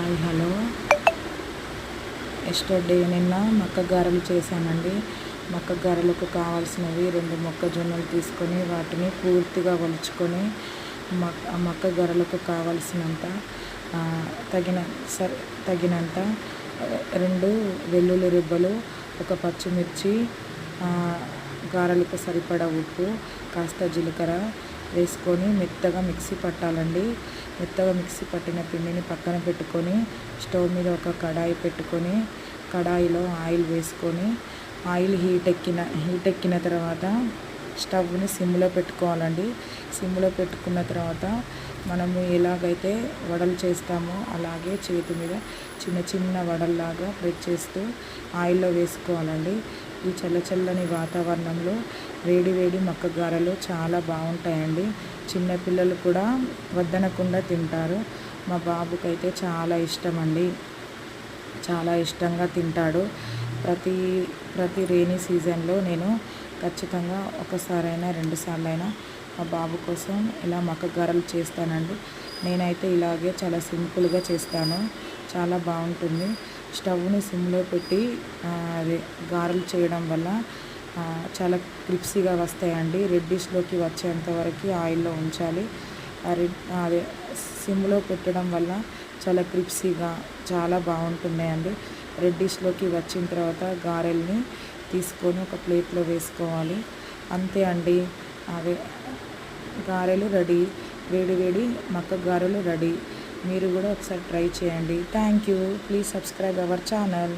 Hi hello. Yesterday నిన్న మక్క గారెలు చేశానండి మక్క గారెలకు కావాల్సినవి రెండు మొక్కజొన్నలు తీసుకొని వాటిని పూర్తిగా వలుచుకొని మక్ మక్క గారెలకు కావాల్సినంత తగిన సరి తగినంత రెండు వెల్లుల్లి రిబ్బలు ఒక పచ్చిమిర్చి గారెలకు సరిపడా ఉప్పు కాస్త జీలకర్ర వేసుకొని మెత్తగా మిక్సీ పట్టాలండి. మెత్తగా మిక్సీ పట్టిన పిండిని పక్కన పెట్టుకొని స్టవ్ మీద ఒక కడాయి పెట్టుకొని కడాయిలో ఆయిల్ వేసుకొని ఆయిల్ హీట్ ఎక్కిన హీట్ ఎక్కిన తర్వాత స్టవ్ని సిమ్లో పెట్టుకోవాలండి. సిమ్లో పెట్టుకున్న తర్వాత మనము ఎలాగైతే వడలు చేస్తామో అలాగే చేతి మీద చిన్న చిన్న వడల్లాగా ప్రెస్ చేస్తూ ఆయిల్లో వేసుకోవాలండి. ఈ చల్లచల్లని వాతావరణంలో వేడి వేడి మక్క గారెలు చాలా బాగుంటాయండి. చిన్నపిల్లలు కూడా వద్దనకుండా తింటారు. మా బాబుకైతే చాలా ఇష్టం అండి చాలా ఇష్టంగా తింటాడు. ప్రతి ప్రతి రైనీ సీజన్లో నేను ఖచ్చితంగా ఒకసారైనా రెండుసార్లు అయినా మా బాబు కోసం ఇలా మక్క గారెలు చేస్తానండి. నేనైతే ఇలాగే చాలా సింపుల్గా చేస్తాను. చాలా బాగుంటుంది. స్టవ్ని సిమ్లో పెట్టి అదే గారెలు చేయడం వల్ల చాలా క్రిప్సీగా వస్తాయండి. రెడ్డిష్లోకి వచ్చేంత వరకు ఆయిల్లో ఉంచాలి. రెడ్ అదే సిమ్లో పెట్టడం వల్ల చాలా క్రిప్సీగా చాలా బాగుంటున్నాయండి. రెడ్డిష్లోకి వచ్చిన తర్వాత గారెల్ని తీసుకొని ఒక ప్లేట్లో వేసుకోవాలి. అంతే అండి. అదే గారెలు రెడీ వేడి వేడి మక్క గారెలు రెడీ. మీరు కూడా ఒకసారి ట్రై చేయండి. Thank you please subscribe our channel